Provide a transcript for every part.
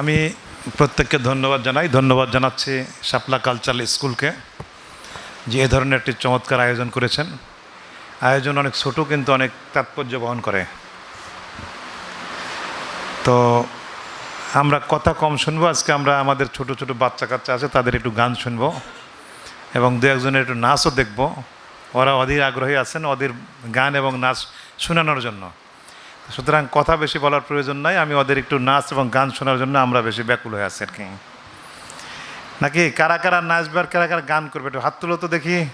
আমি প্রত্যেককে ধন্যবাদ জানাই। ধন্যবাদ জানাচ্ছি শাপলা কালচারাল স্কুলকে, যে এ ধরনের একটি চমৎকার আয়োজন করেছেন। আয়োজন অনেক ছোটো, কিন্তু অনেক তাৎপর্য বহন করে। তো আমরা কথা কম শুনব, আজকে আমরা আমাদের ছোট ছোট বাচ্চা কাচ্চা আছে, তাদের একটু গান শুনব এবং দু একজনের একটু নাচও দেখব। ওরা অধীর আগ্রহী আছেন ওদের গান এবং নাচ শোনানোর জন্য। সুতরাং কথা বেশি বলার প্রয়োজন নাই। আমি ওদের একটু নাচ এবং গান শোনার জন্য আমরা বেশি ব্যাকুল হয়ে আছি আর কি। নাকি কারা কারা নাচবে আর কারা কারা গান করবে একটু হাত তুলো তো দেখি।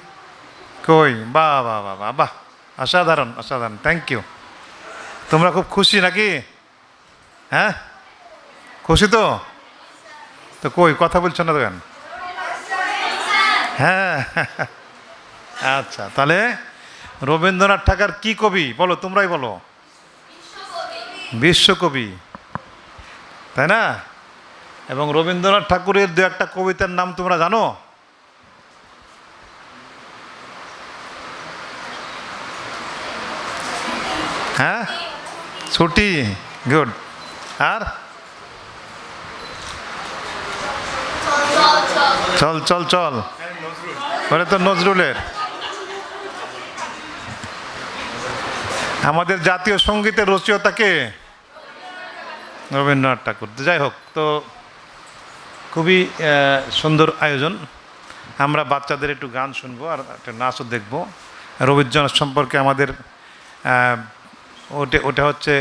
কই? বাহ বাহ বাহ বাহ বাহ। অসাধারণ অসাধারণ। থ্যাংক ইউ তোমরা খুব খুশি নাকি? হ্যাঁ? খুশি তো? তো কই, কথা বলছো না কেন? হ্যাঁ। আচ্ছা তাহলে রবীন্দ্রনাথ ঠাকুর কি কবি? বলো, তোমরাই বলো। বিশ্বকবি, তাই না? এবং রবীন্দ্রনাথ ঠাকুরের দু একটা কবিতার নাম তোমরা জানো? হ্যাঁ? ছুটি, গুড। আর? চল চল চল। ওটা তো নজরুলের। আমাদের জাতীয় সঙ্গীতের রচয়িতাকে রবীন্দ্রনাথ ঠাকুর। যাই হোক, তো খুবই সুন্দর আয়োজন। আমরা বাচ্চাদের একটু গান শুনব আর একটা নাচও দেখব। রবীন্দ্রনাথ সম্পর্কে আমাদের ওটা ওটা হচ্ছে,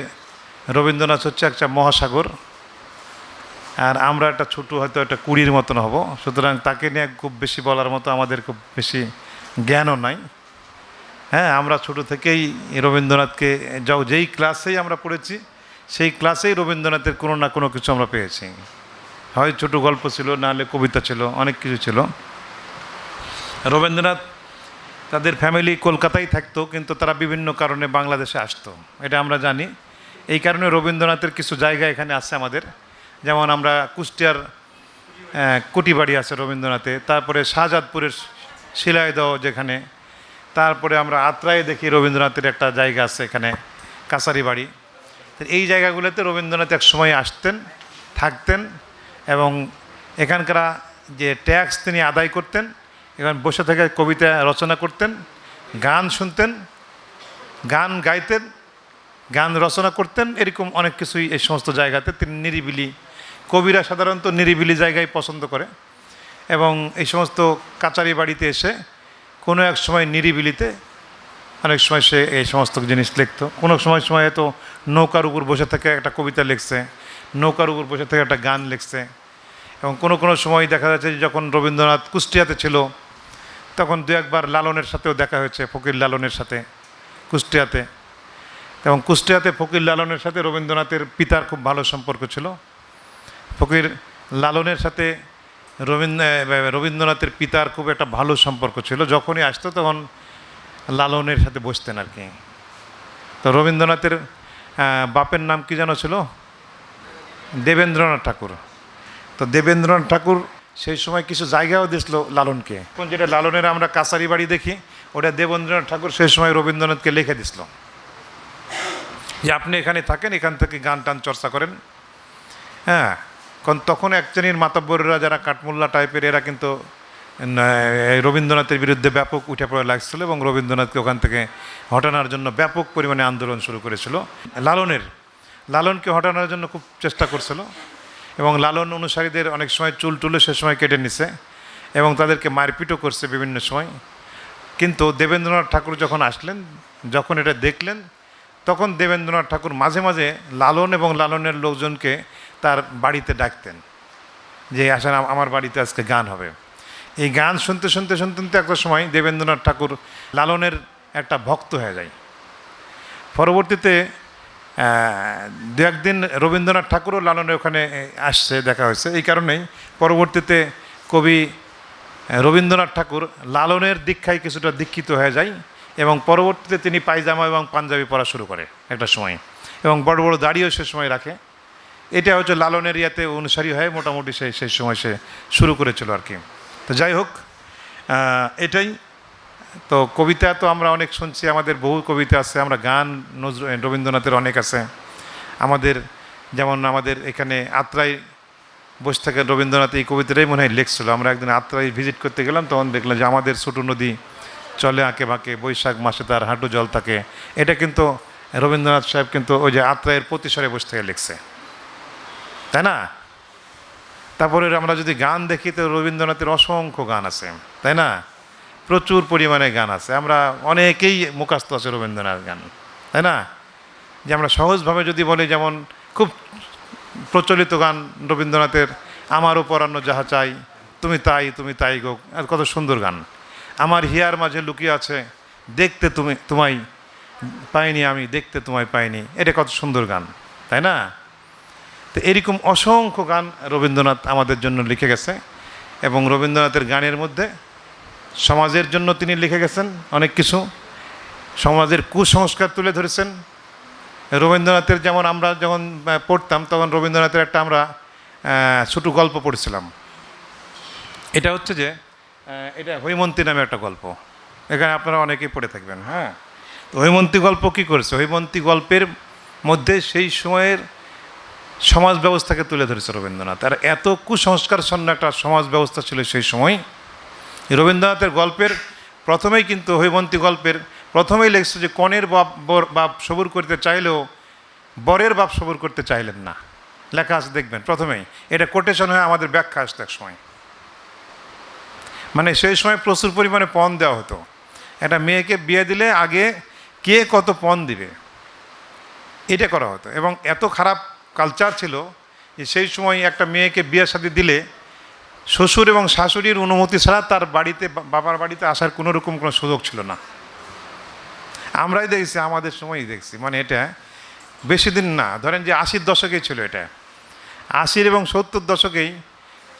রবীন্দ্রনাথ হচ্ছে একটা মহাসাগর। আর আমরা একটা ছোটো হয়তো একটা কুড়ির মতন হব। সুতরাং তাকে নিয়ে খুব বেশি বলার মতো আমাদের খুব বেশি জ্ঞানও নাই। হ্যাঁ আমরা ছোট থেকেই রবীন্দ্রনাথকে, যাও, যেই ক্লাসেই আমরা পড়েছি, সেই ক্লাসেই রবীন্দ্রনাথের কোনো না কোনো কিছু আমরা পেয়েছি। হয় ছোট গল্প ছিল নাহলে কবিতা ছিল, অনেক কিছু ছিল। রবীন্দ্রনাথ তাদের ফ্যামিলি কলকাতায় থাকতো, কিন্তু তারা বিভিন্ন কারণে বাংলাদেশে আসতো। এটা আমরা জানি। এই কারণে রবীন্দ্রনাথের কিছু জায়গা এখানে আছে আমাদের। যেমন আমরা কুষ্টিয়ার কুটিবাড়ি আছে রবীন্দ্রনাথে, তারপরে শাহজাদপুরের শিলাইদহ যেখানে তারপরে আমরা আত্রায় দেখি রবীন্দ্রনাথের একটা জায়গা আছে এখানে কাছারি বাড়ি এই জায়গাগুলোতে রবীন্দ্রনাথ এক সময় আসতেন, থাকতেন এবং এখানকার যে ট্যাক্স তিনি আদায় করতেন, এখানে বসে থেকে কবিতা রচনা করতেন, গান শুনতেন, গান গাইতেন, গান রচনা করতেন, এরকম অনেক কিছুই এই সমস্ত জায়গাতে তিনি নিরিবিলি, কবিরা সাধারণত নিরিবিলি জায়গায় পছন্দ করে এবং এই সমস্ত কাচারি বাড়িতে এসে কোনো এক সময় নিরিবিলিতে, অনেক সময় সে এই সমস্ত জিনিস লিখতো। কোনো সময় সময় হয়তো নৌকার উপর বসে থেকে একটা কবিতা লিখছে, নৌকার উপর বসে থেকে একটা গান লিখছে। এবং কোনো কোনো সময় দেখা যাচ্ছে যখন রবীন্দ্রনাথ কুষ্টিয়াতে ছিল, তখন দু একবার লালনের সাথেও দেখা হয়েছে, ফকির লালনের সাথে কুষ্টিয়াতে। এবং কুষ্টিয়াতে ফকির লালনের সাথে রবীন্দ্রনাথের পিতার খুব ভালো সম্পর্ক ছিল। ফকির লালনের সাথে রবীন্দ্র রবীন্দ্রনাথের পিতার খুব একটা ভালো সম্পর্ক ছিল। যখনই আসতো তখন লালনের সাথে বসতেন আর কি। তো রবীন্দ্রনাথের বাপের নাম কি যেন ছিল? দেবেন্দ্রনাথ ঠাকুর। তো দেবেন্দ্রনাথ ঠাকুর সেই সময় কিছু জায়গাও দিয়েছিল লালনকে। এখন যেটা লালনের আমরা কাছারি বাড়ি দেখি, ওটা দেবেন্দ্রনাথ ঠাকুর সেই সময় রবীন্দ্রনাথকে লিখে দিছিল যে আপনি এখানে থাকেন, এখান থেকে গান টান চর্চা করেন। হ্যাঁ কারণ তখন এক শ্রেণির মাতাব্বররা যারা কাঠমোল্লা টাইপের এরা কিন্তু রবীন্দ্রনাথের বিরুদ্ধে ব্যাপক উঠে পড়ে লাগছিল এবং রবীন্দ্রনাথকে ওখান থেকে হটানোর জন্য ব্যাপক পরিমাণে আন্দোলন শুরু করেছিল। লালনের, লালনকে হটানোর জন্য খুব চেষ্টা করছিল এবং লালন অনুসারীদের অনেক সময় চুল টুলে সে সময় কেটে নিছে এবং তাদেরকে মারপিটও করছে বিভিন্ন সময়। কিন্তু দেবেন্দ্রনাথ ঠাকুর যখন আসলেন, যখন এটা দেখলেন তখন দেবেন্দ্রনাথ ঠাকুর মাঝে মাঝে লালন এবং লালনের লোকজনকে তার বাড়িতে ডাকতেন যে, আসেন আমার বাড়িতে আজকে গান হবে। এই গান শুনতে শুনতে শুনতে শুনতে একটা সময় দেবেন্দ্রনাথ ঠাকুর লালনের একটা ভক্ত হয়ে যায়। পরবর্তীতে দু একদিন রবীন্দ্রনাথ ঠাকুরও লালনের ওখানে আসছে, দেখা হয়েছে। এই কারণেই পরবর্তীতে কবি রবীন্দ্রনাথ ঠাকুর লালনের দীক্ষায় কিছুটা দীক্ষিত হয়ে যায়। এবং পরবর্তীতে তিনি পায়জামা এবং পাঞ্জাবি পরা শুরু করে একটা সময়। এবং বড় বড় দাড়িও সে সময় রাখে। এটা হচ্ছে লালন এরিয়াতে অনুসারী হয়ে মোটামুটি সেই সেই সময় সে শুরু করেছিল আর কি। তো যাই হোক এটাই। তো কবিতা তো আমরা অনেক শুনছি, আমাদের বহু কবিতা আছে, আমরা গান নজরুল রবীন্দ্রনাথের অনেক আছে। আমাদের যেমন আমাদের এখানে আত্রাই বসে থেকে রবীন্দ্রনাথ, এই কবিতাটাই মনে হয় লিখছিল। আমরা একদিন আত্রাই ভিজিট করতে গেলাম, তখন দেখলাম যে আমাদের ছোটো নদী চলে আঁকে বাঁকে, বৈশাখ মাসে তার হাঁটু জল থাকে। এটা কিন্তু রবীন্দ্রনাথ সাহেব কিন্তু ওই যে আত্রায়ের প্রতিসরে বসে থেকে লিখছে। তাই না? তারপরে আমরা যদি গান দেখি, তো রবীন্দ্রনাথের অসংখ্য গান আছে, তাই না? প্রচুর পরিমাণে গান আছে। আমরা অনেকেই মুখাস্ত আছে রবীন্দ্রনাথ গান, তাই না? যে আমরা সহজভাবে যদি বলি, যেমন খুব প্রচলিত গান রবীন্দ্রনাথের আমারও পরান্ন যাহা চাই, তুমি তাই তুমি তাই গো। কত সুন্দর গান। আমার হিয়ার মাঝে লুকিয়ে আছে, দেখতে তুমি, তোমায় পাইনি আমি, দেখতে তোমায় পাইনি। এটা কত সুন্দর গান, তাই না? তো এরকম অসংখ্য গান রবীন্দ্রনাথ আমাদের জন্য লিখে গেছে এবং রবীন্দ্রনাথের গানের মধ্যে সমাজের জন্য তিনি লিখে গেছেন অনেক কিছু। সমাজের কুসংস্কার তুলে ধরেছেন। রবীন্দ্রনাথের যেমন আমরা যখন পড়তাম, তখন রবীন্দ্রনাথের একটা আমরা ছোটো গল্প পড়েছিলাম। এটা হচ্ছে যে এটা হৈমন্তী নামে একটা গল্প। এখানে আপনারা অনেকেই পড়ে থাকবেন হ্যাঁ? তো হৈমন্তী গল্প কী করেছে? হৈমন্তী গল্পের মধ্যে সেই সময়ের সমাজ ব্যবস্থাকে তুলে ধরেছে রবীন্দ্রনাথ। আর এত কুসংস্কারচ্ছন্ন একটা সমাজ ব্যবস্থা ছিল সেই সময়। রবীন্দ্রনাথের গল্পের প্রথমেই কিন্তু হৈমন্তী গল্পের প্রথমেই লেখছে যে, কনের বাপ বাপ সবুর করতে চাইলেও বরের বাপ সবুর করতে চাইলেন না। লেখা আছে, দেখবেন, প্রথমেই। এটা কোটেশন হয়ে আমাদের ব্যাখ্যা আসতো এক সময়। মানে সেই সময় প্রচুর পরিমাণে পণ দেওয়া হতো। একটা মেয়েকে বিয়ে দিলে আগে কে কত পণ দিবে? এটা করা হতো এবং এত খারাপ কালচার ছিল যে সেই সময় একটা মেয়েকে বিয়ের শাদী দিলে শ্বশুর এবং শাশুড়ির অনুমতি ছাড়া তার বাড়িতে বাবার বাড়িতে আসার কোনো রকম কোনো সুযোগ ছিল না। আমরাই দেখছি, আমাদের সময়ই দেখছি। মানে এটা বেশি দিন না, ধরেন যে আশির দশকেই ছিল এটা। আশির এবং সত্তর দশকেই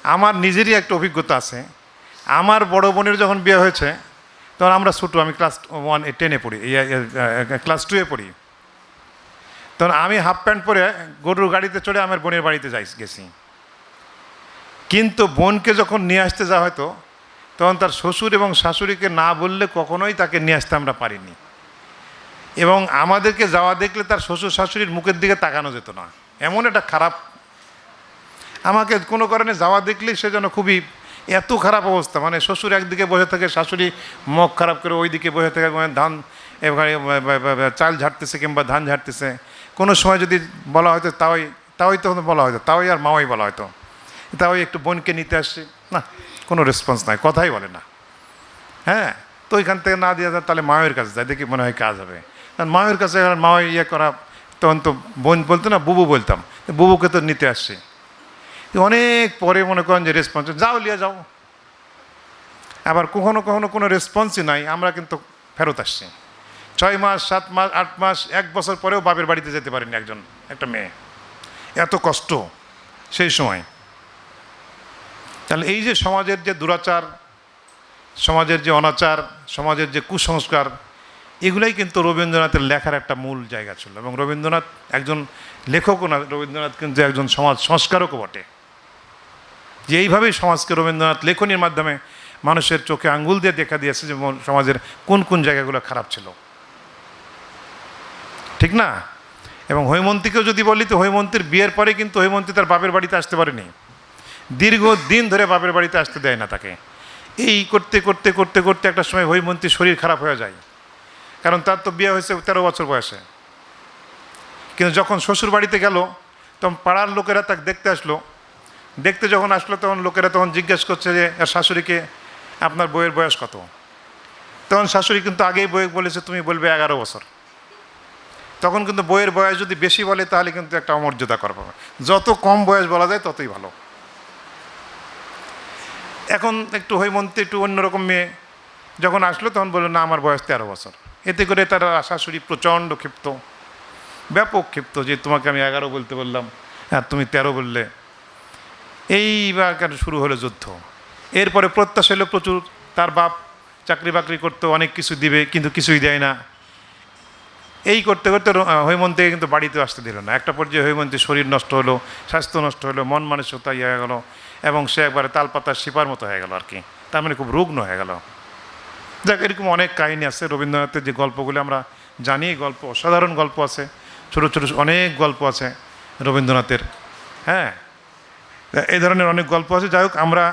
আমার নিজেরই একটা অভিজ্ঞতা আছে। আমার বড় বোনের যখন বিয়ে হয়েছে, তখন আমরা ছোটো, আমি ক্লাস ওয়ান টেনে পড়ি ক্লাস টুয়ে পড়ি। তখন আমি হাফ প্যান্ট পরে গরুর গাড়িতে চড়ে আমার বোনের বাড়িতে যাই, গেছি। কিন্তু বোনকে যখন নিয়ে আসতে যাওয়া হয়তো, তখন তার শ্বশুর এবং শাশুড়িকে না বললে কখনোই তাকে নিয়ে আসতে আমরা পারিনি। এবং আমাদেরকে যাওয়া দেখলে তার শ্বশুর শাশুড়ির মুখের দিকে তাকানো যেত না। এমন একটা খারাপ আমাকে কোনো কারণে যাওয়া দেখলেই সে যেন খুবই এত খারাপ অবস্থা। মানে শ্বশুর একদিকে বসে থাকে, শাশুড়ি মুখ খারাপ করে ওইদিকে বসে থাকে মানে ধান চাল ঝাড়তেছে কিংবা ধান ঝাড়তেছে। কোনো সময় যদি বলা হয়তো তাওই তাওই তখন বলা হয়তো, তাওই আর মাওয়াই বলা হয়তো। তাওই একটু বোনকে নিতে আসছে না, কোনো রেসপন্স নাই, কথাই বলে না। হ্যাঁ তো ওইখান থেকে না দিয়ে যায়, তাহলে মায়ের কাছে যায়, দেখি মনে হয় কাজ হবে। কারণ মায়ের কাছে আর মা ইয়ে করা, তখন তো বোন বলতো না, বুবু বলতাম, বুবুকে তো নিতে আসছে অনেক পরে মনে করেন যে রেসপন্স যাও, লিয়ে যাও। আবার কখনো কখনো কোনো রেসপন্সই নাই। আমরা কিন্তু ফেরত আসছি। ছয় মাস, সাত মাস, আট মাস, এক বছর পরেও বাপের বাড়িতে যেতে পারেনি একজন, একটা মেয়ে। এত কষ্ট সেই সময়। তাহলে এই যে সমাজের যে দুরাচার, সমাজের যে অনাচার, সমাজের যে কুসংস্কার, এগুলাই কিন্তু রবীন্দ্রনাথের লেখার একটা মূল জায়গা ছিল। এবং রবীন্দ্রনাথ একজন লেখকও না, রবীন্দ্রনাথ কিন্তু একজন সমাজ সংস্কারকও বটে। যে এইভাবেই সমাজকে রবীন্দ্রনাথ লেখনীর মাধ্যমে মানুষের চোখে আঙ্গুল দিয়ে দেখা দিয়েছে যে সমাজের কোন কোন জায়গাগুলো খারাপ ছিল। ঠিক না? এবং হৈমন্তীকেও যদি বলি তো হৈমন্তীর বিয়ের পরে কিন্তু হৈমন্তী তার বাপের বাড়িতে আসতে পারেনি। দীর্ঘ দিন ধরে বাপের বাড়িতে আসতে দেয় না তাকে। এই করতে করতে করতে করতে একটা সময় হৈমন্তীর শরীর খারাপ হয়ে যায়। কারণ তার তো বিয়ে হয়েছে তেরো বছর বয়সে। কিন্তু যখন শ্বশুর বাড়িতে গেল, তখন পাড়ার লোকেরা তাকে দেখতে আসলো। দেখতে যখন আসলো, তখন লোকেরা তখন জিজ্ঞেস করছে যে শাশুড়িকে আপনার বইয়ের বয়স কত? তখন শাশুড়ি কিন্তু আগেই বই বলেছে, তুমি বলবে এগারো বছর। তখন কিন্তু বইয়ের বয়স যদি বেশি বলে, তাহলে কিন্তু একটা অমর্যাদা করা পাবে। যত কম বয়স বলা যায়, ততই ভালো। এখন একটু হৈমন্তী, একটু অন্যরকম মেয়ে যখন আসলো, তখন বলল, না, আমার বয়স তেরো বছর। এতে করে তার শাশুড়ি প্রচণ্ড ক্ষিপ্ত, ব্যাপক ক্ষিপ্ত যে, তোমাকে আমি এগারো বলতে বললাম, আর তুমি তেরো বললে এইবার কেন শুরু হলো যুদ্ধ? এরপরে প্রত্যাশা হলো প্রচুর, তার বাপ চাকরি বাকরি করতে, অনেক কিছু দিবে, কিন্তু কিছুই দেয় না। এই করতে করতে হৈমন্তীকে কিন্তু বাড়িতে আসতে দিল না। একটা পর্যায়ে হৈমন্তীর শরীর নষ্ট হলো, স্বাস্থ্য নষ্ট হলো, মন মানসিকতা ইয়ে হয়ে গেলো, এবং সে একবারে তালপাতার শিপার মতো হয়ে গেল আর কি। তার মানে খুব রুগ্ন হয়ে গেল। যাক, এরকম অনেক কাহিনী আছে। রবীন্দ্রনাথের যে গল্পগুলো আমরা জানি গল্প অসাধারণ গল্প আছে, ছোটো ছোটো অনেক গল্প আছে রবীন্দ্রনাথের। হ্যাঁ এই ধরনের অনেক গল্প আছে। যাই হোক, আমরা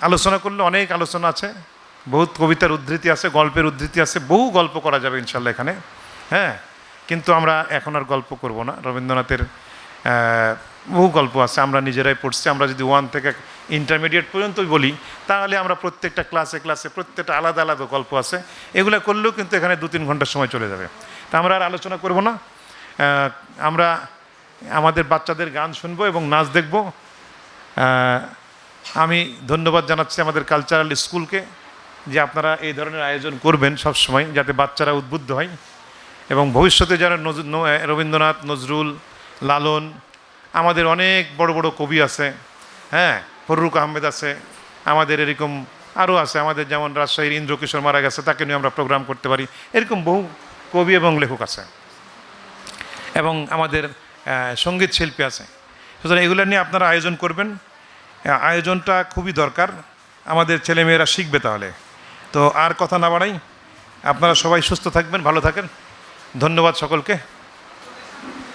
আলোচনা করলে অনেক আলোচনা আছে। বহুত কবিতার উদ্ধৃতি আছে, গল্পের উদ্ধৃতি আছে, বহু গল্প করা যাবে ইনশাল্লাহ এখানে। হ্যাঁ কিন্তু আমরা এখন আর গল্প করব না। রবীন্দ্রনাথের বহু গল্প আছে, আমরা নিজেরাই পড়ছি। আমরা যদি ওয়ান থেকে ইন্টারমিডিয়েট পর্যন্ত বলি, তাহলে আমরা প্রত্যেকটা ক্লাসে ক্লাসে প্রত্যেকটা আলাদা আলাদা গল্প আছে। এগুলো করলেও কিন্তু এখানে দু তিন ঘণ্টার সময় চলে যাবে। তা আমরা আর আলোচনা করব না। আমরা আমাদের বাচ্চাদের গান শুনব এবং নাচ দেখব। আমি ধন্যবাদ জানাচ্ছি আমাদের কালচারাল স্কুলকে যে আপনারা এই ধরনের আয়োজন করবেন সব সময় যাতে বাচ্চারা উদ্বুদ্ধ হয় এবং ভবিষ্যতে যারা রবীন্দ্রনাথ, নজরুল, লালন, আমাদের অনেক বড় বড় কবি আছে হ্যাঁ ফররুক আহমেদ আছে, আমাদের এরকম আরও আছে, আমাদের যেমন রাজশাহীর ইন্দ্রকিশোর মারা গেছে, তাকে নিয়ে আমরা প্রোগ্রাম করতে পারি। এরকম বহু কবি এবং লেখক আছে। এবং আমাদের সংগীত শিল্পী আছে। সুতরাং এগুলো নিয়ে আপনারা আয়োজন করবেন। আয়োজনটা খুবই দরকার। আমাদের ছেলেমেয়েরা শিখবে তাহলে। তো আর কথা না বাড়াই, আপনারা সবাই সুস্থ থাকবেন, ভালো থাকেন। ধন্যবাদ সকলকে।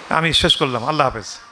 আমি শেষ করলাম। আল্লাহ হাফেজ।